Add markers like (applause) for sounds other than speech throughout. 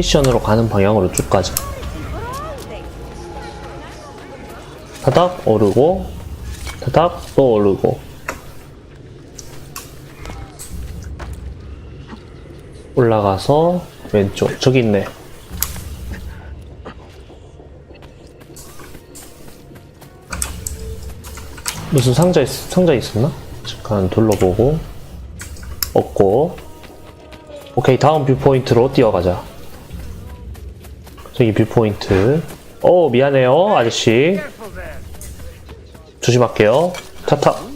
미션으로 가는 방향으로 쭉 가자. 타닥 오르고 타닥 또 오르고 올라가서 왼쪽 저기 있네. 무슨 상자 있, 상자 있었나? 잠깐 둘러보고 없고 오케이 다음 뷰포인트로 뛰어가자 저기 뷰포인트. 어 미안해요 아저씨. 조심할게요. 탁탁.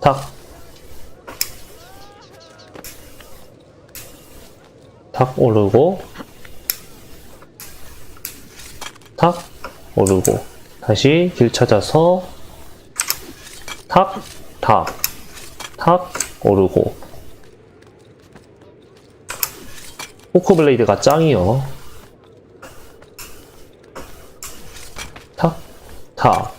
탁. 탁 오르고. 탁 오르고. 다시 길 찾아서. 탁, 탁, 탁 오르고 포크블레이드가 짱이요. 탁, 탁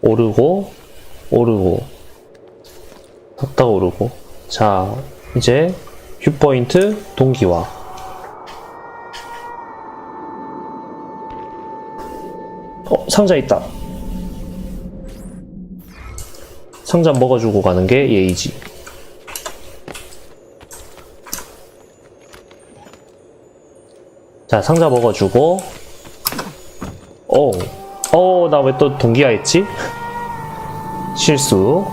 오르고 오르고. 탁탁 오르고. 자 이제 뷰포인트 동기화. 어, 상자 있다. 상자 먹어주고 가는 게 예의지. 자, 상자 먹어주고. 오, 어, 나왜 또 동기화 했지? 실수.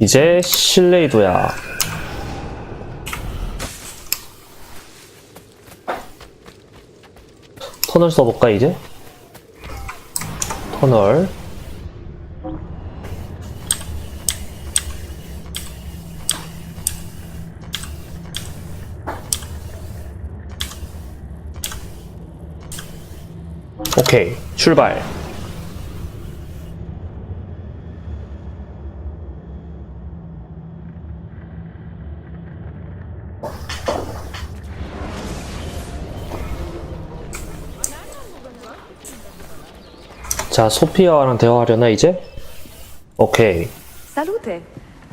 이제 실레이도야. 터널 써볼까 이제? 터널 오케이 출발 자 소피아랑 대화하려나 이제? 오케이 Salute!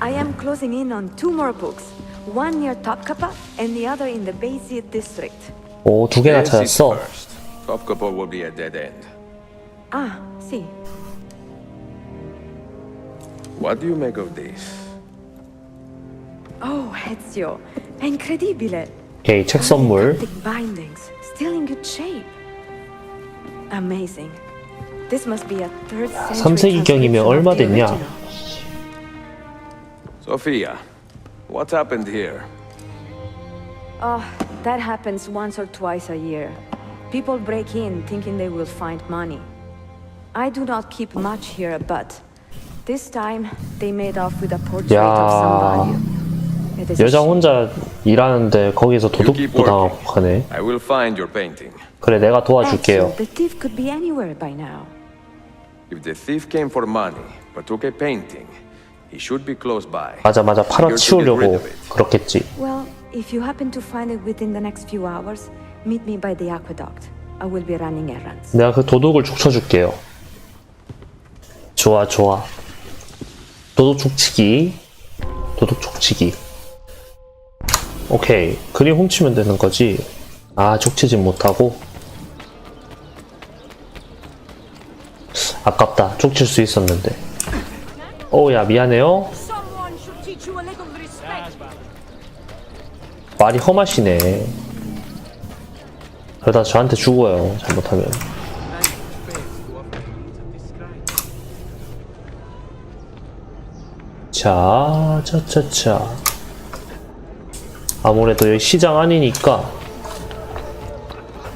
I am closing in on two more books. One near Topkappa and the other in the Bayzid district. 오 두 개나 찾았어 first. Topkapo will be a dead end. Ah, sì. What do you make of this? Oh, Ezio. È incredibile. 오케이 책 선물 Thick bindings, still in good shape. Amazing. This must be a third century 3세기경이면 transcription 얼마 of the 됐냐? original. Sophia, what happened here? Oh, that happens once or twice a year. People break in thinking they will find money. I do not keep much here, but this time they made off with a portrait 야. of some value. It is a 여자 shame. 혼자 일하는데 거기서 You keep 도둑도 당하고 working. 가네 I will find your painting. 그래 내가 도와줄게요 Ezio, the thief could be anywhere by now. If the thief came for money but took a painting, he should be close by. 맞아 맞아 Here to get rid 팔아치우려고 of it. 그렇겠지 Well, if you happen to find it within the next few hours, meet me by the aqueduct. I will be running errands. 내가 그 도둑을 족쳐줄게요 좋아 좋아 도둑 족치기 도둑 족치기 오케이 그림 훔치면 되는 거지 아 족치진 못하고 아깝다 족칠 수 있었는데 미안해요 a little respect. 말이 험하시네 그러다 저한테 죽어요 잘못하면 자, 차차차. 아무래도 여기 시장 아니니까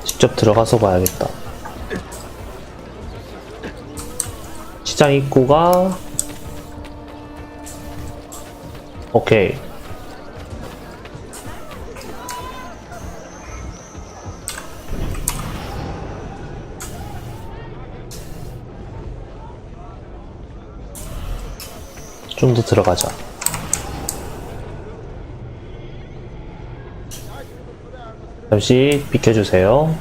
직접 들어가서 봐야겠다. 시장 입구가 오케이. 좀 더 들어가자. 잠시 비켜주세요.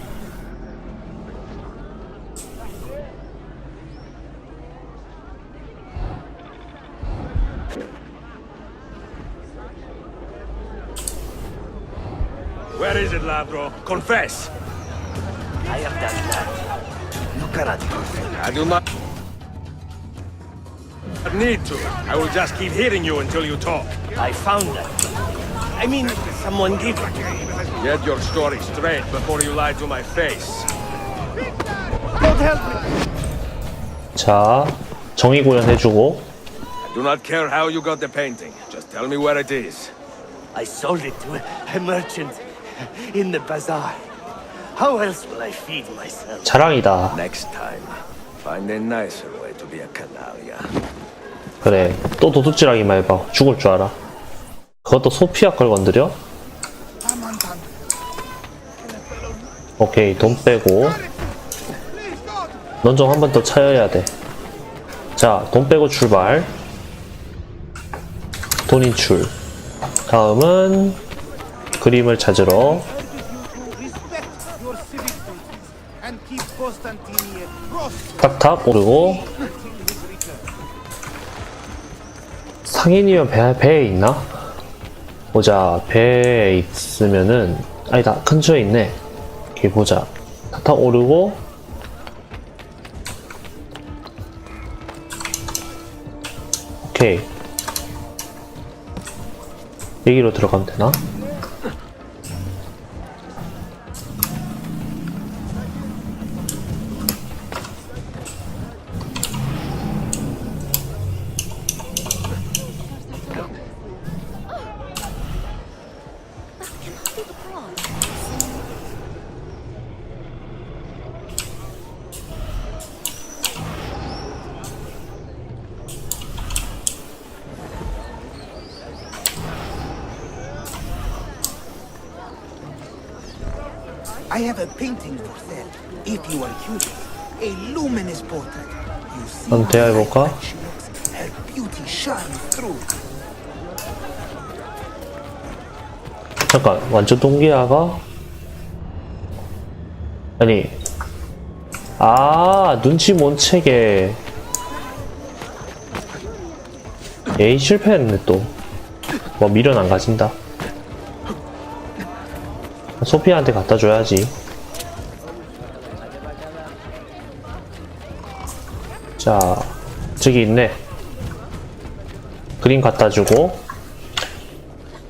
Where is it, Lavro? Confess! I have done that. You cannot confess. I do not need to. I will just keep hitting you until you talk. I found that. I mean, someone gave it to me. Get your story straight before you lie to my face. God help me! 자, 정의 구현해주고. I do not care how you got the painting. Just tell me where it is. I sold it to a merchant in the bazaar. How else will I feed myself? 자랑이다. Next time, find a nicer way to be a canalla. 그래. 또 도둑질하기만 해봐. 죽을 줄 알아. 그것도 소피아 걸 건드려? 오케이, 돈 빼고. 넌 좀 한 번 더 차여야 돼. 자, 돈 빼고 출발. 돈 인출. 다음은 그림을 찾으러 탁탁 오르고 상인이면 배, 배에 있나? 보자. 배에 있으면은 아니다 근처에 있네. 이렇게 보자. 탁탁 오르고. 오케이. 여기로 들어가면 되나? I have a painting for sale, if you are curious. A luminous portrait. You see 한번 대화해볼까? how bright she looks. Through. 잠깐 완전 동기화가? 아니 아 눈치 못 채게. 에이 실패했네 또뭐 미련 안 가진다. 소피아한테 갖다 줘야지. 자 저기 있네 그림 갖다 주고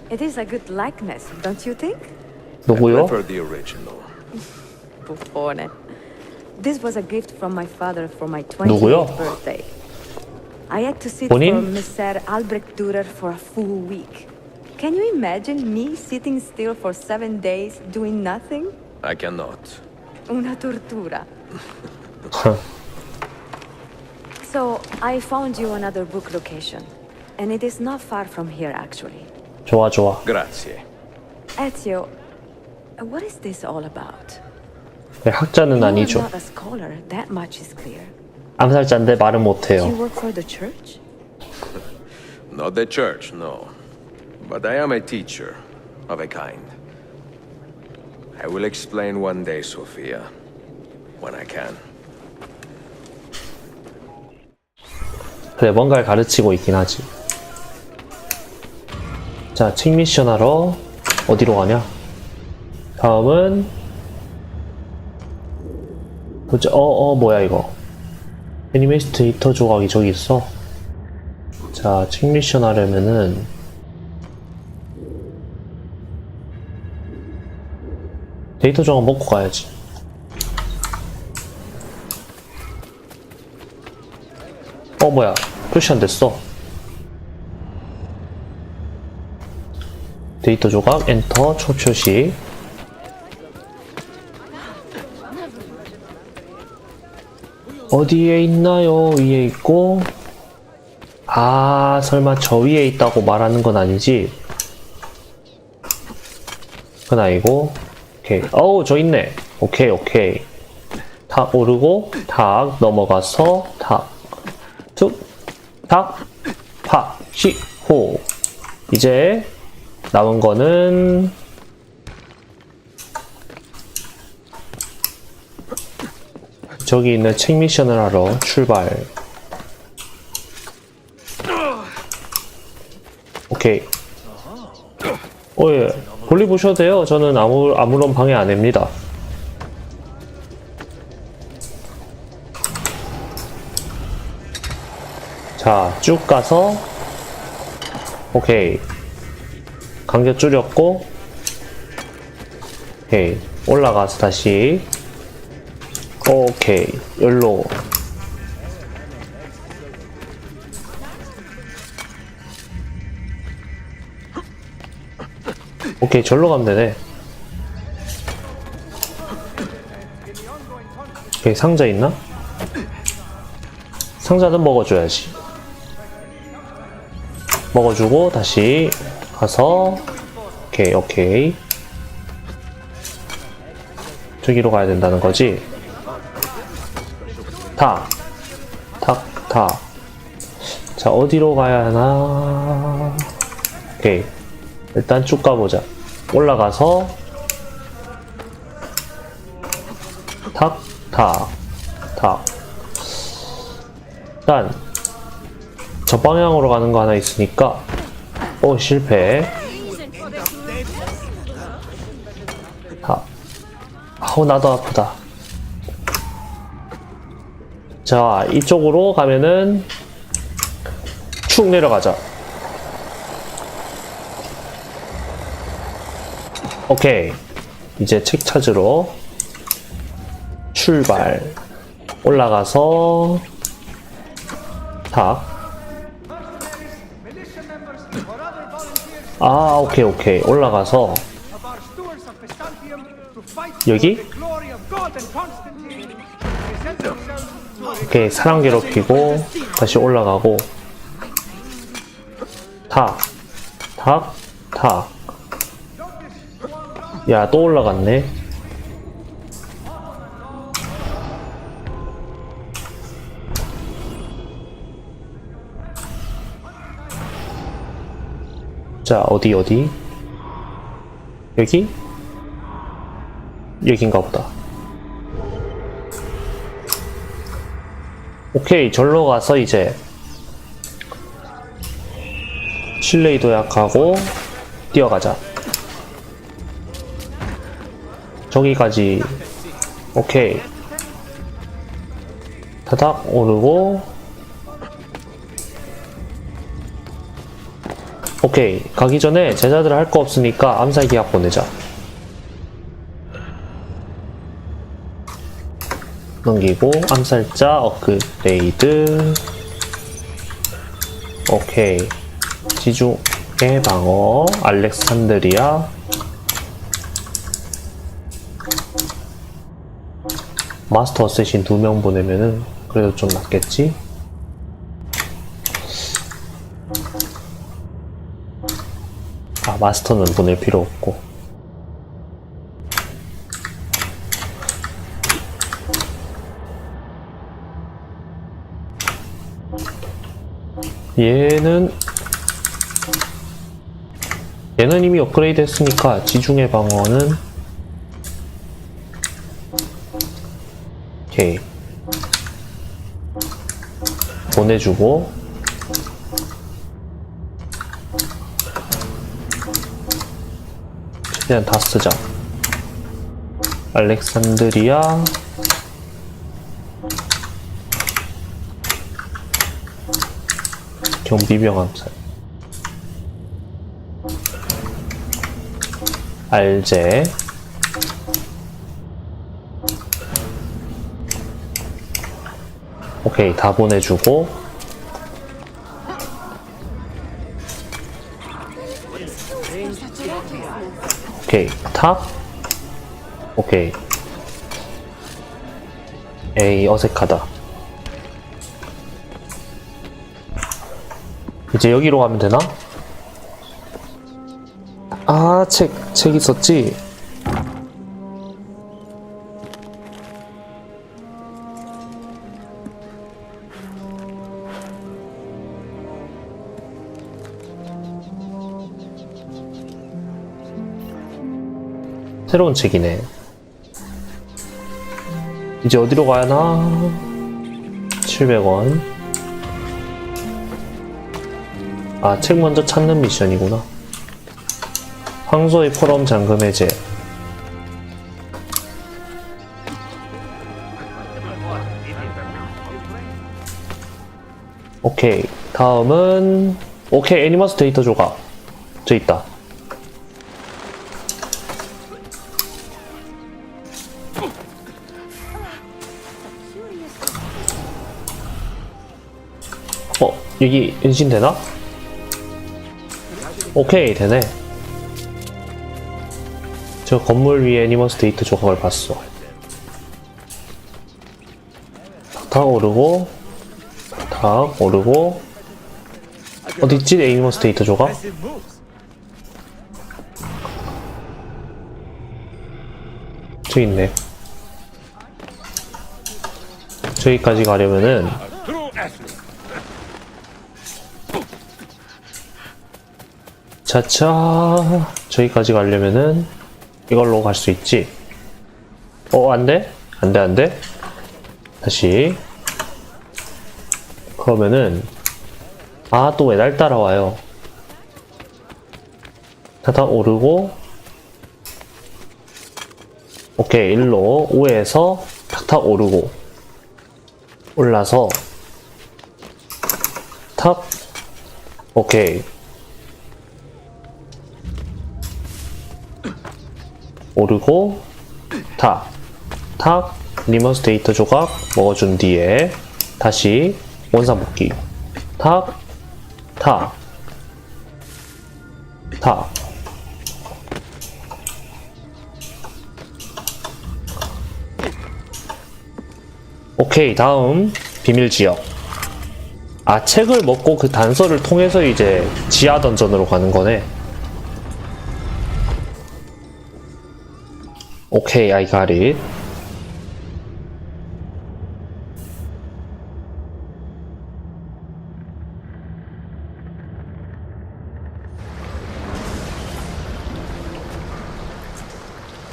It is a good likeness, don't you think? 누구요? Prefer the original. Buffone. This was a gift from my father for my 누구요? 28th birthday. I had to sit 본인? for Messer Albrecht Dürer for a full week. Can you imagine me sitting still for seven days doing nothing? I cannot. Una tortura. (laughs) So, I found you another book location. And it is not far from here, actually. 좋아 좋아 Grazie. Ezio, what is this all about? 네, 학자는 You are 아니죠 not a scholar, that much is clear. 암살자인데 말은 Do you 못해요 work for the church? (laughs) Not the church, no. But I am a teacher, of a kind. I will explain one day, Sophia. When I can. 그래 뭔가를 가르치고 있긴 하지. 자책 미션 하러 어디로 가냐? 다음은 어어 뭐야 이거? 애니메이스테이터 조각이 저기 있어. 자책 미션 하려면은 데이터 조각 먹고 가야지. 어 뭐야 표시 안 됐어. 데이터 조각 엔터 초표시. 어디에 있나요? 위에 있고. 아 설마 저 위에 있다고 말하는 건 아니지? 그건 아니고. 오케이. 어우 저 있네. 오케이 오케이. 탁 오르고 탁 넘어가서 탁 툭, 탁, 파, 시, 호. 이제 남은 거는 저기 있는 책 미션을 하러 출발. 오케이. 어, 예. 볼일 보셔도 돼요. 저는 아무, 아무런 방해 안 합니다. 자, 쭉 가서, 오케이. 간격 줄였고, 오케이. 올라가서 다시, 오케이. 열로. 오케이, 절로 가면 되네. 오케이, 상자 있나? 상자는 먹어줘야지. 먹어주고, 다시 가서, 오케이, 오케이. 저기로 가야 된다는 거지? 타. 탁, 타. 자, 어디로 가야 하나? 오케이. 일단 쭉 가보자. 올라가서 탁, 탁, 탁. 일단 저 방향으로 가는 거 하나 있으니까 오 실패. 탁. 아우 나도 아프다. 자 이쪽으로 가면은 축 내려가자. 오케이. 이제 책 찾으러 출발. 올라가서 탁. 아, 오케이, 오케이. 올라가서 여기? 오케이, 사람 괴롭히고 다시 올라가고 탁, 탁, 탁. 야, 또 올라갔네. 자, 어디, 어디? 여기? 여긴가 보다. 오케이, 절로 가서 이제 실내이 도약하고 뛰어가자. 저기까지 오케이 타닥 오르고 오케이. 가기 전에 제자들 할 거 없으니까 암살 계약 보내자. 넘기고 암살자 업그레이드. 오케이. 지중해 방어 알렉산드리아. 마스터 어쌔신 두 명 보내면은 그래도 좀 낫겠지? 마스터는 보낼 필요 없고. 얘는 얘는 이미 업그레이드 했으니까 지중해 방어는 오케이. 보내주고 최대한 다 쓰자. 알렉산드리아. 경비병 암살. 알제. 오케이 다 보내주고 탑 오케이 에이 어색하다 이제 여기로 가면 되나? 아, 책, 책 있었지? 새로운 책이네. 이제 어디로 가야 하나? 700원. 아, 책 먼저 찾는 미션이구나. 황소의 포럼 잠금 해제. 오케이. 다음은, 오케이. 애니머스 데이터 조각. 저 있다. 여기 은신 되나? 오케이, 되네. 저 건물 위에 애니머스 데이터 조각을 봤어. 탁 오르고, 탁 오르고, 어딨지? 애니머스 데이터 조각? 저기 있네. 저기까지 가려면은, 자차, 저기까지 가려면은, 이걸로 갈 수 있지. 어, 안 돼? 안 돼, 안 돼? 다시. 그러면은, 아, 또 왜 날 따라와요? 타다 오르고, 오케이, 일로, 5에서 탁탁 오르고, 올라서, 탁, 오케이. 오르고, 탁, 탁, 리머스 데이터 조각 먹어준 뒤에, 다시, 원상 복귀. 탁, 탁, 탁. 오케이, 다음, 비밀 지역. 아, 책을 먹고 그 단서를 통해서 이제 지하 던전으로 가는 거네. 오케이, I got it.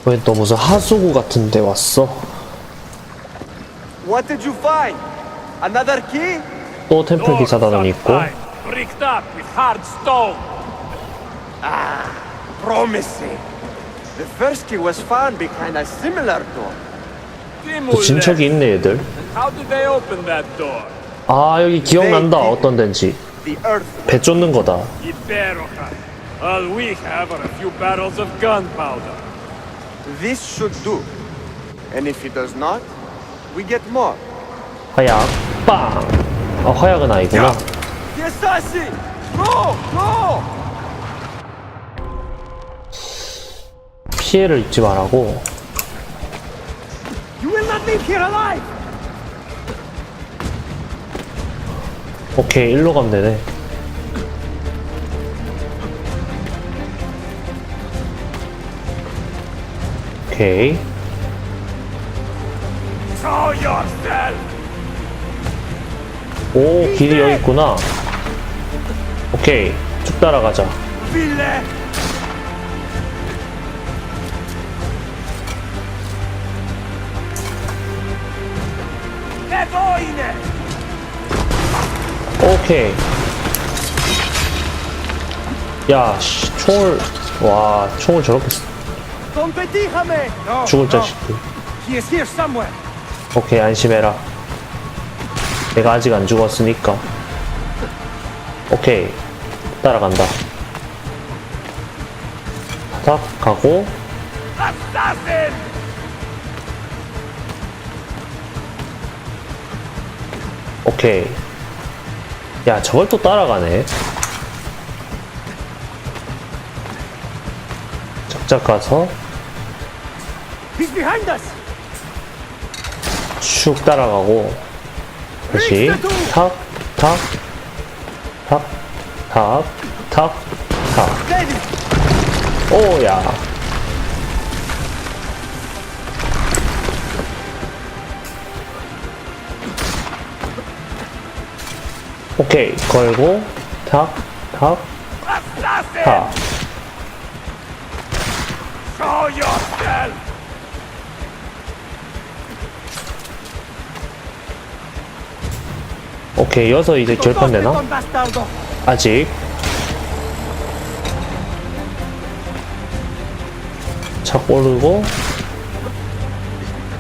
왜또 무슨 하수구 같은 데 왔어? What did you find? Another key? 또 템플 기사단은 있고 Bricked up with hard stone. Promising. The first key was found behind a similar door. 또 진척이 있네 얘들 How did they open that door? 아 여기 기억난다 어떤 데인지 The earth. 배 쫓는 거다 Iberoja. All we have are a few barrels of gunpowder. This should do. And if it does not, we get more. 화약 빵! 아 화약은 아니구나 The assassin! Go! Go! 피해를 입지 말라고! 오케이 일로 가면 되네. 오케이! 오 길이 여기 있구나. 오케이 쭉 따라가자 오케이. 야 씨, 총을 와 총을 저렇게! No, 죽을 자식들. Here somewhere. 오케이 안심해라. 내가 아직 안 죽었으니까. 오케이. 따라간다. 탁 가고 오케이 야 저걸 또 따라가네 작작 가서! 쭉 따라가고 다시 탁 탁 탁 탁 탁탁 Ready! 오야 오케이. 걸고 탁 탁 탁. 오케이 여기서 이제 결판 되나? 아직. 착 오르고.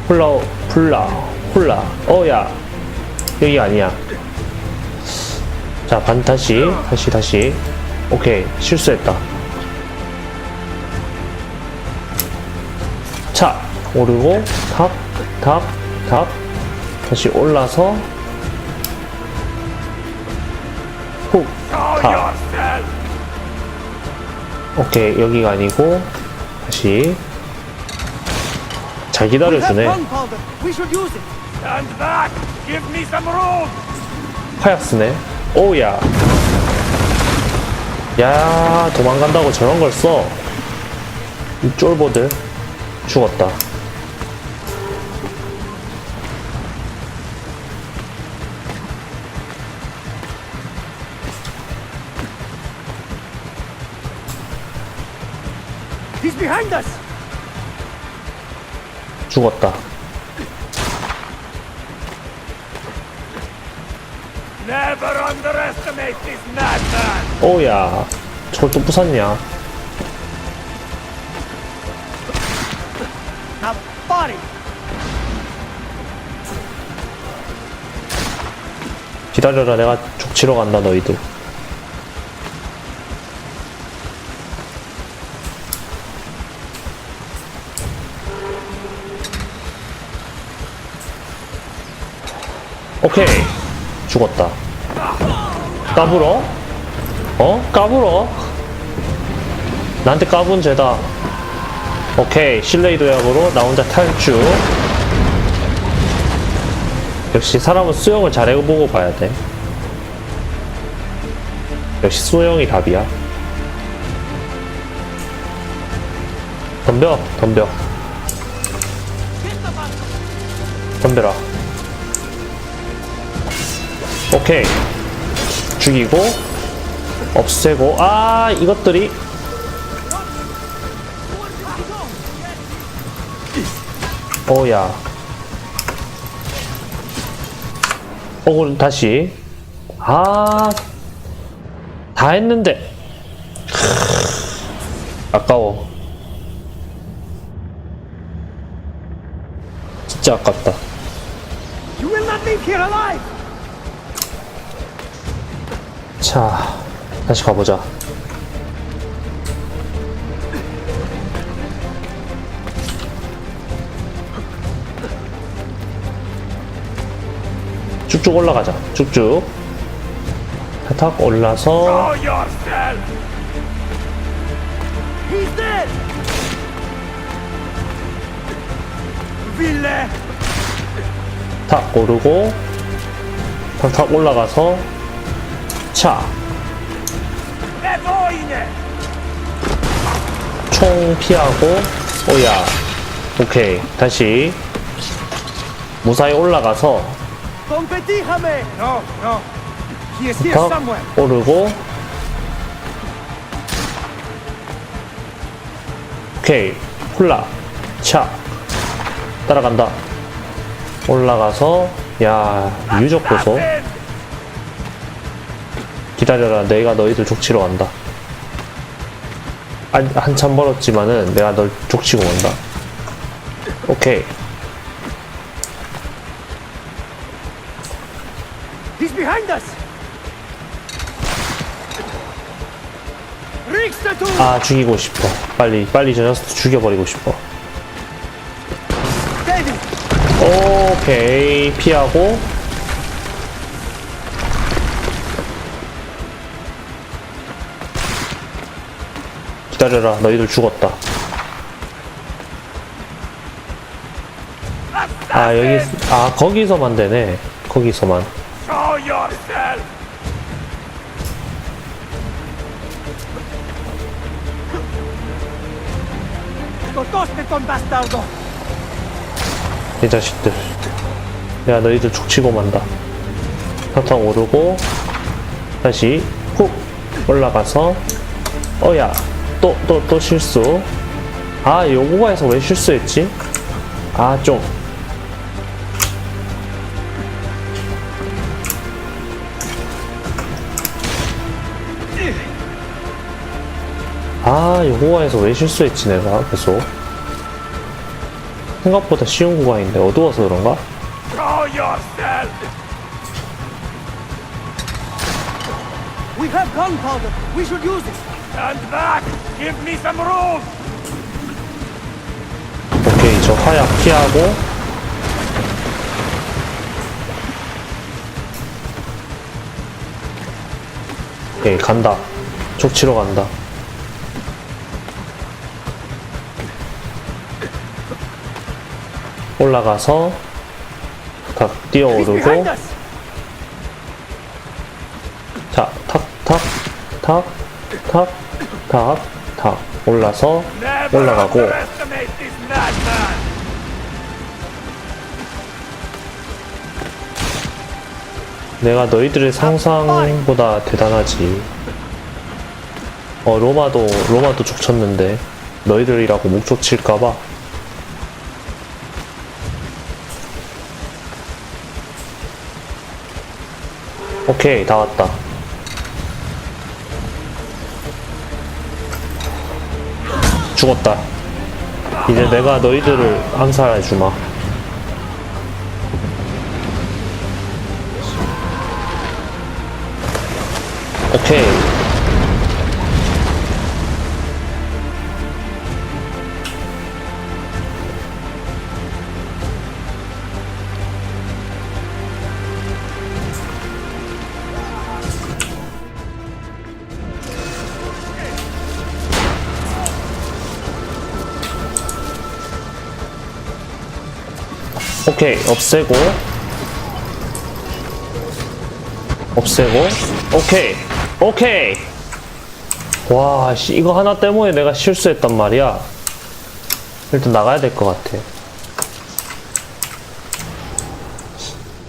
훌라 훌라 어, 훌라. 어야. 여기 아니야. 자 반 다시 다시 다시 오케이 실수했다 자 오르고 탑 탑 탑 다시 올라서 훅탑 yourself! 오케이 여기가 아니고 다시 잘 기다려주네! 화약 쓰네 오야. 야 도망간다고 저런 걸 써 이 쫄보들. 죽었다. He's behind us. 죽었다 오야 저걸 또 부쉈냐. 기다려라 내가 족치러 간다 너희들 오케이. 죽었다 까불어? 어? 까불어? 나한테 까분 죄다 오케이 실레이 도약으로 나 혼자 탈주 역시 사람은 수영을 잘 해보고 봐야 돼. 역시 수영이 답이야. 덤벼, 덤벼. 덤벼라. 오케이. 죽이고, 없애고, 아, 이것들이. 오야. 혹은 다시 아, 다 했는데 아까워. 진짜 아깝다. 자, 다시 가보자. 쭉쭉 올라가자. 쭉쭉. 탁 올라서. 탁 오르고 탁탁 올라가서 차. 총 피하고 오야 오케이 다시 무사히 올라가서 somewhere. 오르고 오케이 훌라 차 따라간다 올라가서 야 유적 보소 기다려라. 내가 너희들 족치러 간다. 한, 한참 멀었지만은 내가 널 족치고 온다. 오케이. He's behind us. 아 죽이고 싶어. 빨리 빨리 저 녀석 죽여버리고 싶어. 오케이. 피하고 기다려라. 너희들 죽었다. 아 여기 아 거기서만 되네. 거기서만. 이 자식들. 내가 너희들 족치고 만다. 탁탁 오르고 다시 훅 올라가서 어야 또 또 또 실수. 아 요거가에서 왜 실수했지? 아 좀. 아 요거가에서 왜 실수했지 내가? 계속. 생각보다 쉬운 구간인데 어두워서 그런가? Stand back! Give me some room! 오케이 저 화약 피하고 오케이 간다 족치러 간다 올라가서 탁 뛰어오르고! 자, 탁, 탁, 탁, 탁, 탁, 탁. 올라서 올라가고! 내가 너희들의 상상보다 대단하지. 어, 로마도, 로마도 족쳤는데 너희들이라고 목족 칠까봐. 오케이, 다 왔다. 죽었다. 이제 내가 너희들을 암살해 주마. 오케이. 오케이, 없애고. 없애고. 오케이. 오케이. 와, 씨, 이거 하나 때문에 내가 실수했단 말이야. 일단 나가야 될 것 같아.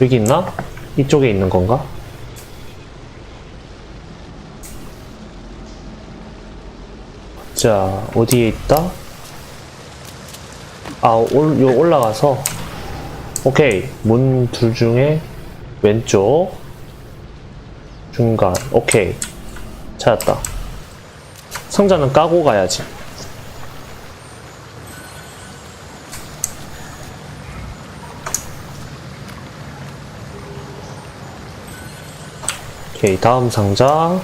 여기 있나? 이쪽에 있는 건가? 자, 어디에 있다? 아, 올, 요 올라가서. 오케이. 문 둘 중에 왼쪽. 중간. 오케이. 찾았다. 상자는 까고 가야지. 오케이. 다음 상자.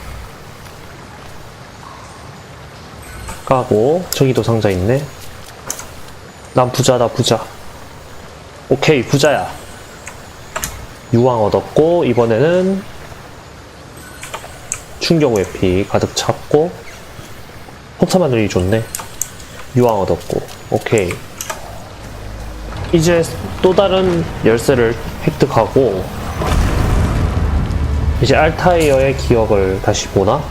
까고. 저기도 상자 있네. 난 부자다, 부자. 오케이, 부자야. 유황 얻었고, 이번에는 충격 외피 가득 찼고 폭탄 만들기 좋네 유황 얻었고 오케이 이제 또 다른 열쇠를 획득하고 이제 알타이어의 기억을 다시 보나?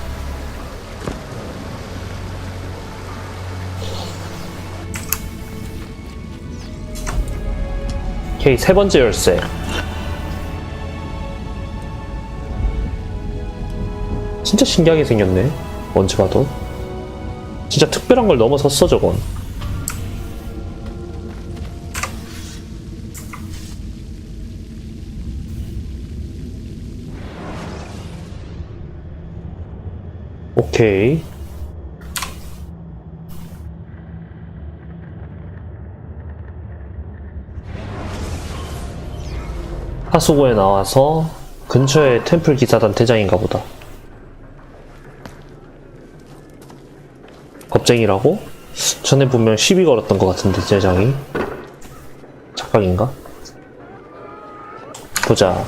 오케이 세 번째 열쇠 진짜 신기하게 생겼네. 언제 봐도. 진짜 특별한 걸 넘어섰어, 저건. 오케이. 하수구에 나와서 근처에 템플 기사단 대장인가 보다. 겁쟁이라고? 전에 분명 시비 걸었던 것 같은데 대장이 착각인가? 보자